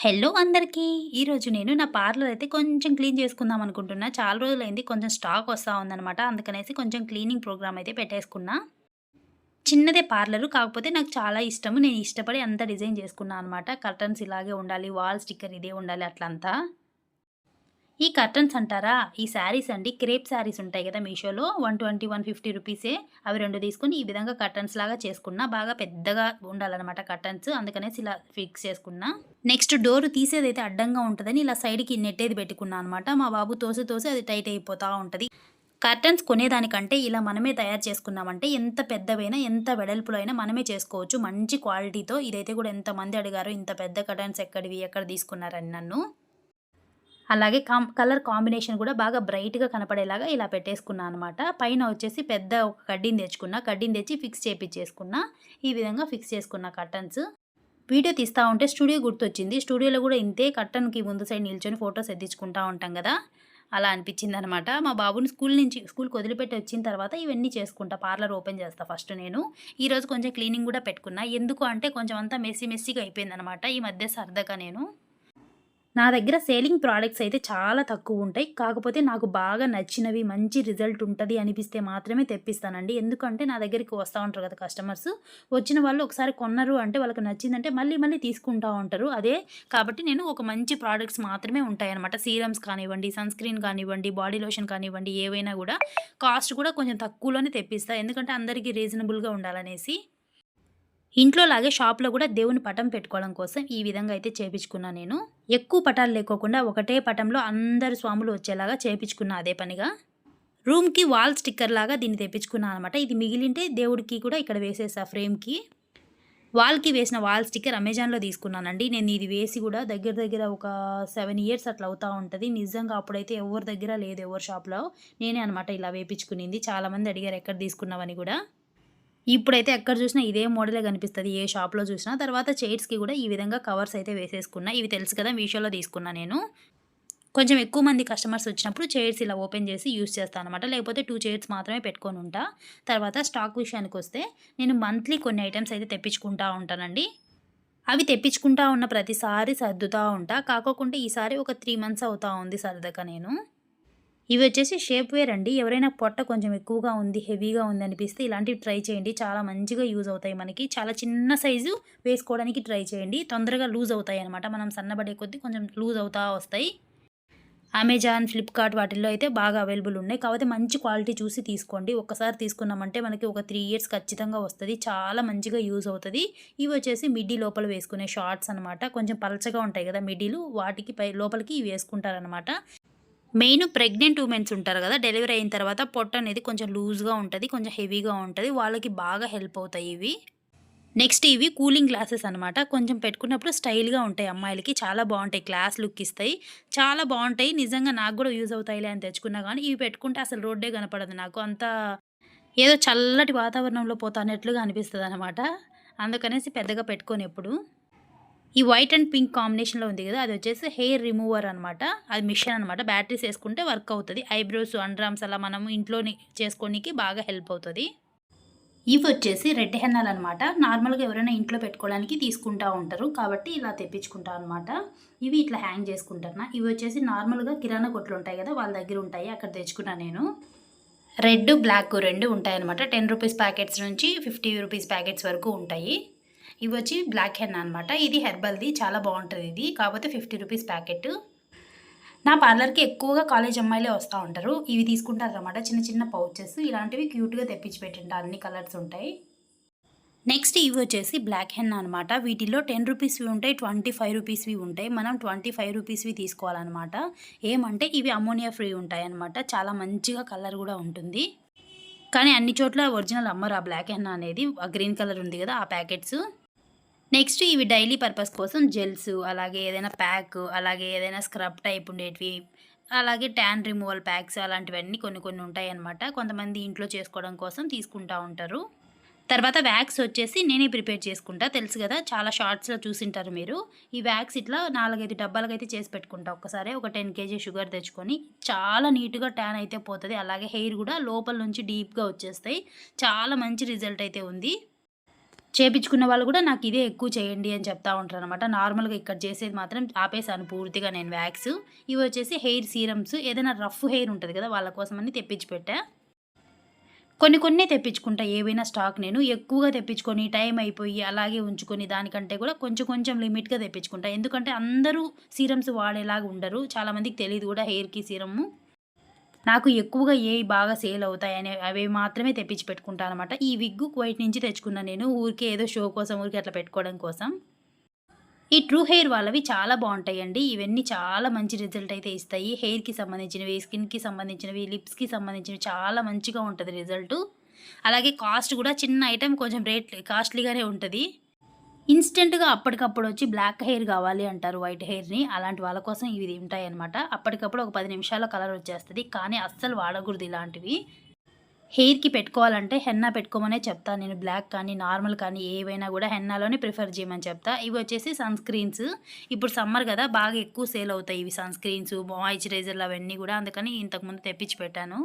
Hello అందరికీ! ఈరోజు నేను నా పార్లర్ అయితే కొంచెం క్లీన్ చేసుకుందాం అనుకుంటున్నా. చాలా రోజులైంది కొంచెం స్టాక్ వస్తూ ఉందనమాట. అందుకనేసి కొంచెం క్లీనింగ్ ప్రోగ్రామ్ అయితే పెట్టేసుకున్నా. చిన్నదే పార్లరు కాకపోతే నాకు చాలా ఇష్టము. నేను ఇష్టపడి అంతా డిజైన్ చేసుకున్నా అనమాట. కర్టన్స్ ఇలాగే ఉండాలి, వాల్ స్టిక్కర్ ఇదే ఉండాలి అట్లంతా. ఈ కర్టన్స్ అంటారా? ఈ శారీస్ అండి క్రేప్ శారీస్ ఉంటాయి కదా మీషోలో 120, 150 రూపీసే. అవి రెండు తీసుకుని ఈ విధంగా కర్టన్స్ లాగా చేసుకున్నా. బాగా పెద్దగా ఉండాలన్నమాట కర్టన్స్. అందుకనేసి ఇలా ఫిక్స్ చేసుకున్నా. నెక్స్ట్ డోర్ తీసేదైతే అడ్డంగా ఉంటుందని ఇలా సైడ్‌కి నెట్టేది పెట్టుకున్నా అనమాట. మా బాబు తోసి తోసి అది టైట్ అయిపోతా ఉంటుంది కర్టన్స్ కొనేదానికంటే ఇలా మనమే తయారు చేసుకున్నామంటే ఎంత పెద్దవైనా, ఎంత వెడల్పులో అయినా మనమే చేసుకోవచ్చు. మంచి క్వాలిటీతో ఇదైతే కూడా ఎంతమంది అడిగారో ఇంత పెద్ద కర్టన్స్ ఎక్కడివి? ఎక్కడ తీసుకున్నారని నన్ను. అలాగే కాం కలర్ కాంబినేషన్ కూడా బాగా బ్రైట్‌గా కనపడేలాగా ఇలా పెట్టేసుకున్నాను అనమాట. పైన వచ్చేసి పెద్ద ఒక కడ్డీని తెచ్చుకున్నా. కడ్డీని తెచ్చి ఫిక్స్ చేపించేసుకున్నా ఈ విధంగా ఫిక్స్ చేసుకున్న కర్టన్స్. వీడియో తీస్తా ఉంటే స్టూడియో గుర్తొచ్చింది. స్టూడియోలో కూడా ఇంతే కర్టన్‌కి ముందు సైడ్ నిల్చొని ఫోటోస్ ఎత్తించుకుంటా ఉంటాం కదా! అలా అనిపించింది అనమాట మా బాబుని స్కూల్ నుంచి స్కూల్‌కి వదిలిపెట్టి వచ్చిన తర్వాత ఇవన్నీ చేసుకుంటా. పార్లర్ ఓపెన్ చేస్తా ఫస్ట్ నేను. ఈరోజు కొంచెం క్లీనింగ్ కూడా పెట్టుకున్నా. ఎందుకు అంటే కొంచెం అంతా మెస్సీ మెస్సీగా అయిపోయిందనమాట. ఈ మధ్య సరదాగా నేను. నా దగ్గర సేలింగ్ ప్రోడక్ట్స్ అయితే చాలా తక్కువ ఉంటాయి కాకపోతే నాకు బాగా నచ్చినవి, మంచి రిజల్ట్ ఉంటుంది అనిపిస్తే మాత్రమే తెప్పిస్తానండి. ఎందుకంటే నా దగ్గరికి వస్తూ ఉంటారు కదా కస్టమర్స్. వచ్చిన వాళ్ళు ఒకసారి కొన్నారు అంటే వాళ్ళకి నచ్చిందంటే మళ్ళీ మళ్ళీ తీసుకుంటా ఉంటారు. అదే కాబట్టి నేను ఒక మంచి ప్రోడక్ట్స్ మాత్రమే ఉంటాయన్నమాట. సీరమ్స్ కానివ్వండి, సన్ స్క్రీన్ కానివ్వండి, బాడీ లోషన్ కానివ్వండి ఏవైనా కూడా కాస్ట్ కూడా కొంచెం తక్కువలోనే తెప్పిస్తా. ఎందుకంటే అందరికీ రీజనబుల్‌గా ఉండాలనేసి. ఇంట్లో లాగే షాప్‌లో కూడా దేవుని పటం పెట్టుకోవడం కోసం ఈ విధంగా అయితే చేపించుకున్నా నేను. ఎక్కువ పటాలు లేకోకుండా ఒకటే పటంలో అందరు స్వాములు వచ్చేలాగా చేపించుకున్నా అదే పనిగా. రూమ్‌కి వాల్ స్టిక్కర్ లాగా దీన్ని తెప్పించుకున్నా అనమాట. ఇది మిగిలింటే దేవుడికి కూడా ఇక్కడ వేసేసా ఫ్రేమ్‌కి. వాల్‌కి వేసిన వాల్ స్టిక్కర్ అమెజాన్‌లో తీసుకున్నానండి. నేను ఇది వేసి కూడా దగ్గర దగ్గర ఒక సెవెన్ ఇయర్స్ అట్లా అవుతూ ఉంటుంది నిజంగా అప్పుడైతే ఎవరి దగ్గర లేదు ఎవరి షాప్‌లో. నేనే అనమాట ఇలా వేపించుకునింది. చాలామంది అడిగారు ఎక్కడ తీసుకున్నావని కూడా. ఇప్పుడైతే ఎక్కడ చూసినా ఇదే మోడలే కనిపిస్తుంది ఏ షాప్‌లో చూసినా. తర్వాత చైర్స్‌కి కూడా ఈ విధంగా కవర్స్ అయితే వేసేసుకున్నా. ఇవి తెలుసు కదా మీషోలో తీసుకున్నా నేను. కొంచెం ఎక్కువ మంది కస్టమర్స్ వచ్చినప్పుడు చైర్స్ ఇలా ఓపెన్ చేసి యూస్ చేస్తాను అనమాట. లేకపోతే టూ చైర్స్ మాత్రమే పెట్టుకొని ఉంటా. తర్వాత స్టాక్ విషయానికి వస్తే నేను మంత్లీ కొన్ని ఐటమ్స్ అయితే తెప్పించుకుంటా ఉంటానండి. అవి తెప్పించుకుంటా ఉన్న ప్రతిసారి సర్దుతా ఉంటా. కాకోకుండా ఈసారి ఒక త్రీ మంత్స్ అవుతా ఉంది సర్దక నేను. ఇవి వచ్చేసి షేప్ వేర్ అండి. ఎవరైనా పొట్ట కొంచెం ఎక్కువగా ఉంది, హెవీగా ఉంది అనిపిస్తే ఇలాంటివి ట్రై చేయండి. చాలా మంచిగా యూజ్ అవుతాయి మనకి. చాలా చిన్న సైజు వేసుకోవడానికి ట్రై చేయండి. తొందరగా లూజ్ అవుతాయి అనమాట. మనం సన్నబడే కొద్దీ కొంచెం లూజ్ అవుతా వస్తాయి. అమెజాన్, ఫ్లిప్‌కార్ట్ వాటిల్లో అయితే బాగా అవైలబుల్ ఉన్నాయి. కాకపోతే మంచి క్వాలిటీ చూసి తీసుకోండి. ఒక్కసారి తీసుకున్నామంటే మనకి ఒక త్రీ ఇయర్స్ ఖచ్చితంగా వస్తుంది చాలా మంచిగా యూజ్ అవుతుంది ఇవి వచ్చేసి మిడ్డీ లోపల వేసుకునే షార్ట్స్ అనమాట. కొంచెం పలచగా ఉంటాయి కదా మిడ్డీలు వాటికి పై లోపలికి ఇవి వేసుకుంటారనమాట. మెయిన్ ప్రెగ్నెంట్ ఉమెన్స్ ఉంటారు కదా! డెలివరీ అయిన తర్వాత పొట్ట అనేది కొంచెం లూజ్‌గా ఉంటుంది కొంచెం హెవీగా ఉంటుంది వాళ్ళకి బాగా హెల్ప్ అవుతాయి ఇవి. నెక్స్ట్ ఇవి కూలింగ్ గ్లాసెస్ అనమాట. కొంచెం పెట్టుకున్నప్పుడు స్టైల్‌గా ఉంటాయి అమ్మాయిలకి. చాలా బాగుంటాయి క్లాస్ లుక్ ఇస్తాయి. చాలా బాగుంటాయి నిజంగా నాకు కూడా యూజ్ అవుతాయిలే అని తెచ్చుకున్నా కానీ ఇవి పెట్టుకుంటే అసలు రోడ్డే కనపడదు నాకు. అంత ఏదో చల్లటి వాతావరణంలో పోతున్నట్లుగా అనిపిస్తుంది అనమాట అందుకనేసి పెద్దగా పెట్టుకొని ఎప్పుడు. ఈ వైట్ అండ్ పింక్ కాంబినేషన్‌లో ఉంది కదా! అది వచ్చేసి హెయిర్ రిమూవర్ అనమాట. అది మిషన్ అనమాట. బ్యాటరీస్ వేసుకుంటే వర్క్ అవుతుంది ఐబ్రోస్, అండ్రామ్స్ అలా మనం ఇంట్లోనే చేసుకోనీకి బాగా హెల్ప్ అవుతుంది ఇవి వచ్చేసి రెడ్ హెన్నాలనమాట. నార్మల్‌గా ఎవరైనా ఇంట్లో పెట్టుకోవడానికి తీసుకుంటా ఉంటారు. కాబట్టి ఇలా తెప్పించుకుంటా అనమాట. ఇవి ఇట్లా హ్యాంగ్ చేసుకుంటున్నా. ఇవి వచ్చేసి నార్మల్‌గా కిరాణా కొట్లు ఉంటాయి కదా! వాళ్ళ దగ్గర ఉంటాయి. అక్కడ తెచ్చుకున్నా నేను. రెడ్, బ్లాక్ రెండు ఉంటాయి అనమాట టెన్ రూపీస్ ప్యాకెట్స్ నుంచి 50 రూపీస్ ప్యాకెట్స్ వరకు ఉంటాయి. ఇవి వచ్చి బ్లాక్ హెన్ అనమాట. ఇది హెర్బల్‌ది చాలా బాగుంటుంది ఇది. కాకపోతే 50 రూపీస్ ప్యాకెట్. నా పార్లర్‌కి ఎక్కువగా కాలేజ్ అమ్మాయిలే వస్తూ ఉంటారు. ఇవి తీసుకుంటారనమాట. చిన్న చిన్న పౌచెస్ ఇలాంటివి క్యూట్‌గా తెప్పించి పెట్టింటా. అన్ని కలర్స్ ఉంటాయి. నెక్స్ట్ ఇవి వచ్చేసి బ్లాక్ హెన్ అనమాట. వీటిలో 10 రూపీస్‌వి ఉంటాయి. 25 రూపీస్‌వి ఉంటాయి. మనం 25 రూపీస్‌వి తీసుకోవాలన్నమాట ఏమంటే ఇవి అమ్మోనియా ఫ్రీ ఉంటాయి అనమాట చాలా మంచిగా కలర్ కూడా ఉంటుంది. కానీ అన్ని చోట్ల ఒరిజినల్ అమ్మరు ఆ బ్లాక్ హెన్ అనేది. ఆ గ్రీన్ కలర్ ఉంది కదా! ఆ ప్యాకెట్స్. నెక్స్ట్ ఇవి డైలీ పర్పస్ కోసం జెల్స్ అలాగే ఏదైనా ప్యాక్ అలాగే ఏదైనా స్క్రబ్ టైప్ ఉండేటివి అలాగే ట్యాన్ రిమూవల్ ప్యాక్స్ అలాంటివన్నీ కొన్ని కొన్ని ఉంటాయన్నమాట. కొంతమంది ఇంట్లో చేసుకోవడం కోసం తీసుకుంటా ఉంటారు. తర్వాత వ్యాక్స్ వచ్చేసి నేనే ప్రిపేర్ చేసుకుంటా. తెలుసు కదా! చాలా షార్ట్స్‌లో చూసింటారు మీరు. ఈ వ్యాక్స్ ఇట్లా 4, 5 డబ్బాలకైతే చేసి పెట్టుకుంటా ఒక్కసారే. ఒక 10 కేజీ షుగర్ తెచ్చుకొని చాలా నీట్‌గా ట్యాన్ అయితే పోతుంది అలాగే హెయిర్ కూడా లోపల నుంచి డీప్‌గా వచ్చేస్తాయి. చాలా మంచి రిజల్ట్ అయితే ఉంది. చేపించుకున్న వాళ్ళు కూడా నాకు ఇదే ఎక్కువ చేయండి అని చెప్తా ఉంటారనమాట నార్మల్గా ఇక్కడ చేసేది మాత్రం ఆపేసాను పూర్తిగా నేను వ్యాక్స్. ఇవి వచ్చేసి హెయిర్ సీరమ్స్. ఏదైనా రఫ్ హెయిర్ ఉంటుంది కదా వాళ్ళ కోసమని తెప్పించి పెట్టా. కొన్ని కొన్ని తెప్పించుకుంటా ఏవైనా స్టాక్ నేను. ఎక్కువగా తెప్పించుకొని టైం అయిపోయి అలాగే ఉంచుకొని దానికంటే కూడా కొంచెం కొంచెం లిమిట్గా తెప్పించుకుంటా. ఎందుకంటే అందరూ సీరమ్స్ వాడేలాగా ఉండరు. చాలామందికి తెలియదు కూడా హెయిర్కి సీరము నాకు ఎక్కువగా ఏ బాగా సేల్ అవుతాయని అవి మాత్రమే తెప్పించి పెట్టుకుంటాను అనమాట ఈ విగ్గు కువైట్ నుంచి తెచ్చుకున్నాను నేను ఊరికే ఏదో షో కోసం ఊరికే అట్లా పెట్టుకోవడం కోసం. ఈ ట్రూ హెయిర్ వాళ్ళవి చాలా బాగుంటాయండి. ఇవన్నీ చాలా మంచి రిజల్ట్ అయితే ఇస్తాయి. హెయిర్కి సంబంధించినవి స్కిన్కి సంబంధించినవి లిప్స్కి సంబంధించినవి చాలా మంచిగా ఉంటుంది రిజల్ట్. అలాగే కాస్ట్ కూడా చిన్న ఐటెం కొంచెం రేట్ కాస్ట్లీగానే ఉంటుంది. ఇన్స్టెంట్గా అప్పటికప్పుడు వచ్చి బ్లాక్ హెయిర్ కావాలి అంటారు వైట్ హెయిర్ని. అలాంటి వాళ్ళ కోసం ఇవి ఉంటాయన్నమాట. అప్పటికప్పుడు ఒక పది నిమిషాల కలర్ వచ్చేస్తుంది. కానీ అస్సలు వాడకూడదు ఇలాంటివి. హెయిర్కి పెట్టుకోవాలంటే హెన్నా పెట్టుకోమనే చెప్తాను నేను బ్లాక్ కానీ నార్మల్ కానీ ఏవైనా కూడా హెన్నాలోనే ప్రిఫర్ చేయమని చెప్తా. ఇవి వచ్చేసి సన్ స్క్రీన్స్. ఇప్పుడు సమ్మర్ కదా బాగా ఎక్కువ సేల్ అవుతాయి ఇవి సన్ స్క్రీన్స్ మాయిశ్చరైజర్లు అవన్నీ కూడా. అందుకని ఇంతకుముందు తెప్పించి పెట్టాను.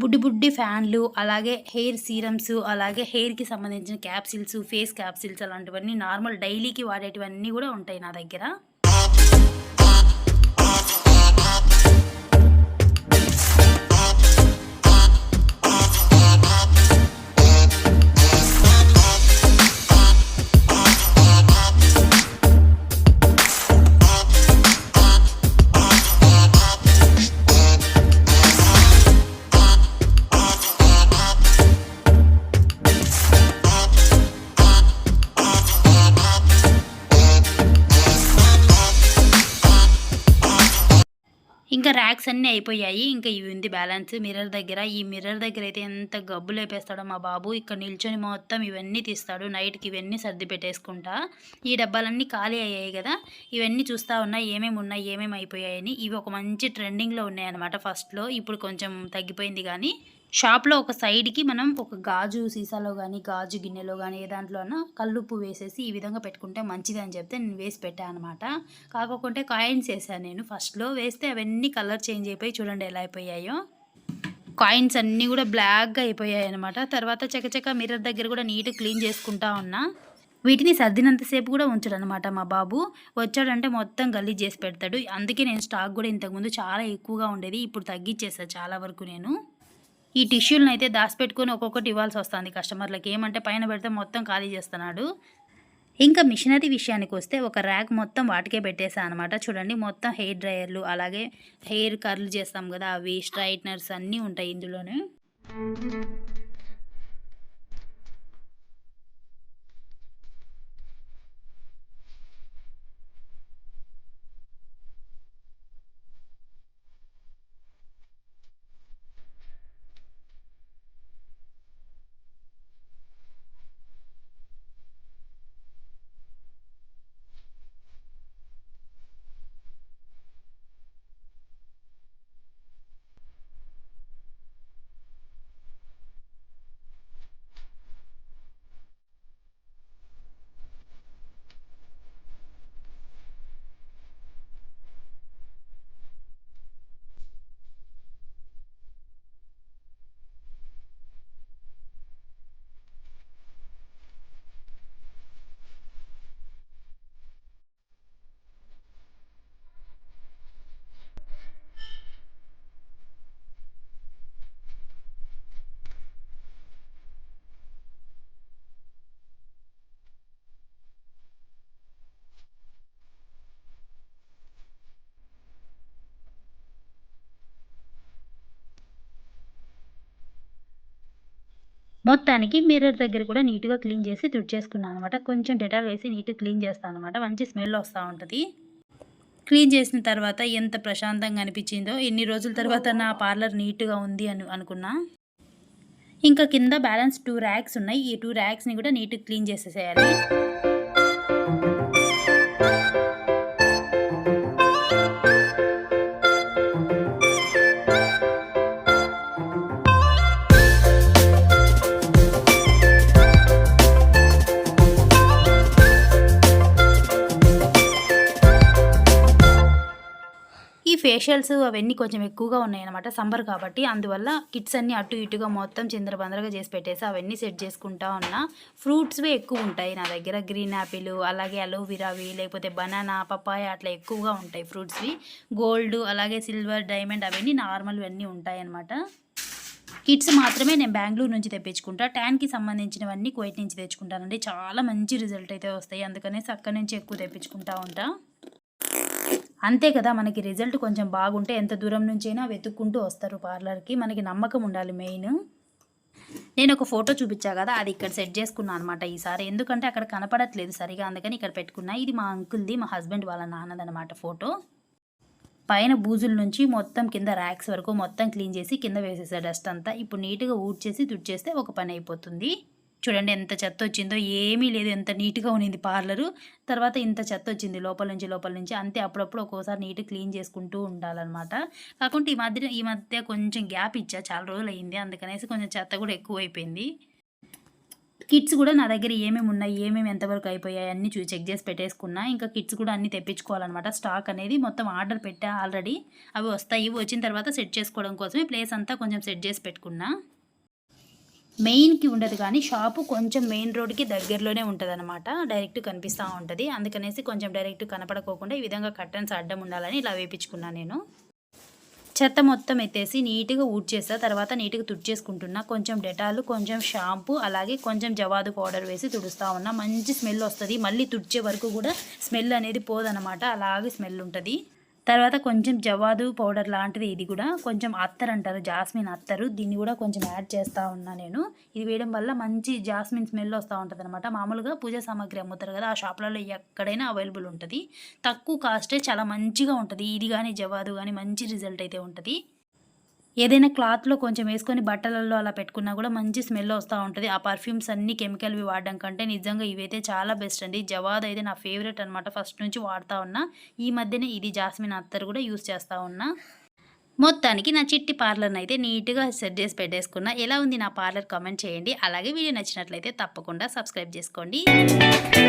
బుడ్డి బుడ్డి ఫ్యాన్లు అలాగే హెయిర్ సీరమ్స్ అలాగే హెయిర్కి సంబంధించిన క్యాప్సిల్స్ ఫేస్ క్యాప్సిల్స్ అలాంటివన్నీ నార్మల్ డైలీకి వాడేటివన్నీ కూడా ఉంటాయి నా దగ్గర. అయిపోయాయి. ఇంకా ఇవి ఉంది బ్యాలెన్స్. మిర్రర్ దగ్గర ఈ మిర్రర్ దగ్గర అయితే ఎంత గబ్బు లేపేస్తాడో మా బాబు. ఇక్కడ నిల్చొని మొత్తం ఇవన్నీ తీస్తాడు. నైట్కి ఇవన్నీ సర్ది పెట్టేసుకుంటా. ఈ డబ్బాలన్నీ ఖాళీ అయ్యాయి కదా. ఇవన్నీ చూస్తూ ఉన్నా ఏమేమి ఉన్నాయి ఏమేమి అయిపోయాయని. ఇవి ఒక మంచి ట్రెండింగ్లో ఉన్నాయి అనమాట ఫస్ట్లో ఇప్పుడు కొంచెం తగ్గిపోయింది కానీ షాప్లో ఒక సైడ్కి మనం ఒక గాజు సీసాలో కానీ గాజు గిన్నెలో కానీ ఏ దాంట్లో అన్నా కల్లుప్పు వేసేసి ఈ విధంగా పెట్టుకుంటే మంచిది అని చెప్తే నేను వేసి పెట్టాను అనమాట కాకపోతే కాయిన్స్ వేసాను నేను ఫస్ట్లో. వేస్తే అవన్నీ కలర్ చేంజ్ అయిపోయి చూడండి ఎలా అయిపోయాయో. కాయిన్స్ అన్నీ కూడా బ్లాక్గా అయిపోయాయి అనమాట తర్వాత చకచక మిర్రర్ దగ్గర కూడా నీట్ క్లీన్ చేసుకుంటా ఉన్నా. వీటిని సర్దినంతసేపు కూడా ఉంచడు అనమాట మా బాబు. వచ్చాడంటే మొత్తం గలీజ్ చేసి పెడతాడు. అందుకే నేను స్టాక్ కూడా ఇంతకుముందు చాలా ఎక్కువగా ఉండేది. ఇప్పుడు తగ్గించేసాను చాలా వరకు నేను. ఈ టిష్యూలను అయితే దాచిపెట్టుకొని ఒక్కొక్కటి ఇవ్వాల్సి వస్తుంది కస్టమర్లకి. ఏమంటే పైన పెడితే మొత్తం ఖాళీ చేస్తున్నాడు. ఇంకా మిషనరీ విషయానికి వస్తే ఒక ర్యాక్ మొత్తం వాటికే పెట్టేసా అనమాట చూడండి మొత్తం హెయిర్ డ్రయర్లు అలాగే హెయిర్ కర్ల్ చేస్తాం కదా అవి స్ట్రైట్నర్స్ అన్నీ ఉంటాయి ఇందులోనే. మొత్తానికి మిర్రర్ దగ్గర కూడా నీట్గా క్లీన్ చేసి తుడిచేసుకున్నాను అనమాట కొంచెం డెటాల్ వేసి నీట్గా క్లీన్ చేస్తాను అనమాట మంచి స్మెల్ వస్తూ ఉంటుంది. క్లీన్ చేసిన తర్వాత ఎంత ప్రశాంతంగా అనిపించిందో ఎన్ని రోజుల తర్వాత నా పార్లర్ నీట్గా ఉంది అని అనుకున్నా. ఇంకా కింద బ్యాలెన్స్ టూ ర్యాక్స్ ఉన్నాయి. ఈ టూ ర్యాక్స్ని కూడా నీట్గా క్లీన్ చేసేసేయాలి. ఫేషియల్స్ అవన్నీ కొంచెం ఎక్కువగా ఉన్నాయన్నమాట సమ్మర్ కాబట్టి. అందువల్ల కిట్స్ అన్నీ అటు ఇటుగా మొత్తం చిందరబందరగా చేసి పెట్టేసి అవన్నీ సెట్ చేసుకుంటా ఉన్నా. ఫ్రూట్స్వే ఎక్కువ ఉంటాయి నా దగ్గర. గ్రీన్ యాపిల్ అలాగే అలోవిరావి లేకపోతే బనానా పపాయ అట్లా ఎక్కువగా ఉంటాయి ఫ్రూట్స్వి గోల్డ్ అలాగే సిల్వర్ డైమండ్ అవన్నీ నార్మల్ అన్నీ ఉంటాయి అన్నమాట కిట్స్ మాత్రమే నేను బెంగళూరు నుంచి తెప్పించుకుంటా. ట్యాన్కి సంబంధించినవన్నీ కువైట్ నుంచి తెచ్చుకుంటానండి. చాలా మంచి రిజల్ట్ అయితే వస్తాయి. అందుకనేసి అక్కడి నుంచి ఎక్కువ తెప్పించుకుంటా ఉంటా. అంతే కదా మనకి రిజల్ట్ కొంచెం బాగుంటే ఎంత దూరం నుంచైనా వెతుక్కుంటూ వస్తారు పార్లర్కి. మనకి నమ్మకం ఉండాలి మెయిన్. నేను ఒక ఫోటో చూపించా కదా అది ఇక్కడ సెట్ చేసుకున్నాను అనమాట ఈసారి. ఎందుకంటే అక్కడ కనపడట్లేదు సరిగా అందుకని ఇక్కడ పెట్టుకున్నా. ఇది మా అంకుల్ది మా హస్బెండ్ వాళ్ళ నాన్నదనమాట ఫోటో. పైన బూజుల నుంచి మొత్తం కింద ర్యాక్స్ వరకు మొత్తం క్లీన్ చేసి కింద వేసేసా డస్ట్ అంతా. ఇప్పుడు నీట్గా ఊడ్చేసి తుడిచేస్తే ఒక పని అయిపోతుంది. చూడండి ఎంత చెత్త వచ్చిందో ఏమీ లేదు ఎంత నీట్గా ఉన్నింది పార్లరు. తర్వాత ఇంత చెత్త వచ్చింది లోపల నుంచి లోపల నుంచి అంతే అప్పుడప్పుడు ఒక్కోసారి నీట్ క్లీన్ చేసుకుంటూ ఉండాలన్నమాట. కాకుంటే ఈ మధ్య ఈ మధ్య కొంచెం గ్యాప్ ఇచ్చా చాలా రోజులు అయింది అందుకనేసి కొంచెం చెత్త కూడా ఎక్కువ అయిపోయింది కిట్స్ కూడా నా దగ్గర ఏమేమి ఉన్నాయి ఏమేమి ఎంతవరకు అయిపోయాయి అన్నీ చూ చెక్ చేసి పెట్టేసుకున్నా. ఇంకా కిట్స్ కూడా అన్నీ తెప్పించుకోవాలన్నమాట. స్టాక్ అనేది మొత్తం ఆర్డర్ పెట్టా ఆల్రెడీ. అవి వస్తాయి. వచ్చిన తర్వాత సెట్ చేసుకోవడం కోసమే ప్లేస్ అంతా కొంచెం సెట్ చేసి పెట్టుకున్నా. మెయిన్కి ఉండదు కానీ షాపు కొంచెం మెయిన్ రోడ్కి దగ్గరలోనే ఉంటుంది అనమాట డైరెక్ట్ కనిపిస్తూ ఉంటుంది. అందుకనేసి కొంచెం డైరెక్ట్ కనపడకోకుండా ఈ విధంగా కర్టన్స్ అడ్డం ఉండాలని ఇలా వేపించుకున్నాను నేను. చెత్త మొత్తం ఎత్తేసి నీట్గా ఊడ్చేస్తా తర్వాత నీట్గా తుడిచేసుకుంటున్నా. కొంచెం డెటాలు కొంచెం షాంపూ అలాగే కొంచెం జవాదు పౌడర్ వేసి తుడుస్తూ ఉన్నా. మంచి స్మెల్ వస్తుంది. మళ్ళీ తుడిచే వరకు కూడా స్మెల్ అనేది పోదనమాట అలాగే స్మెల్ ఉంటుంది. తర్వాత కొంచెం జవాదు పౌడర్ లాంటిది ఇది కూడా కొంచెం అత్తర్ అంటారు జాస్మిన్ అత్తరు. దీన్ని కూడా కొంచెం యాడ్ చేస్తూ ఉన్నా నేను. ఇది వేయడం వల్ల మంచి జాస్మిన్ స్మెల్ వస్తూ ఉంటుంది అనమాట మామూలుగా పూజ సామాగ్రి అమ్ముతారు కదా ఆ షాప్లలో ఎక్కడైనా అవైలబుల్ ఉంటుంది. తక్కువ కాస్టే చాలా మంచిగా ఉంటుంది. ఇది కానీ జవాదు కానీ మంచి రిజల్ట్ అయితే ఉంటుంది. ఏదైనా క్లాత్లో కొంచెం వేసుకొని బట్టలలో అలా పెట్టుకున్నా కూడా మంచి స్మెల్ వస్తూ ఉంటుంది. ఆ పర్ఫ్యూమ్స్ అన్ని కెమికల్వి వాడడం కంటే నిజంగా ఇవైతే చాలా బెస్ట్ అండి. జవాద్ అయితే నా ఫేవరెట్ అనమాట ఫస్ట్ నుంచి వాడుతూ ఉన్నా. ఈ మధ్యనే ఇది జాస్మిన్ అత్తర్ కూడా యూస్ చేస్తూ ఉన్నా. మొత్తానికి నా చిట్టి పార్లర్ని అయితే నీట్గా సెట్ చేసి పెట్టేసుకున్నా. ఎలా ఉంది నా పార్లర్ కామెంట్ చేయండి. అలాగే వీడియో నచ్చినట్లయితే తప్పకుండా సబ్స్క్రైబ్ చేసుకోండి.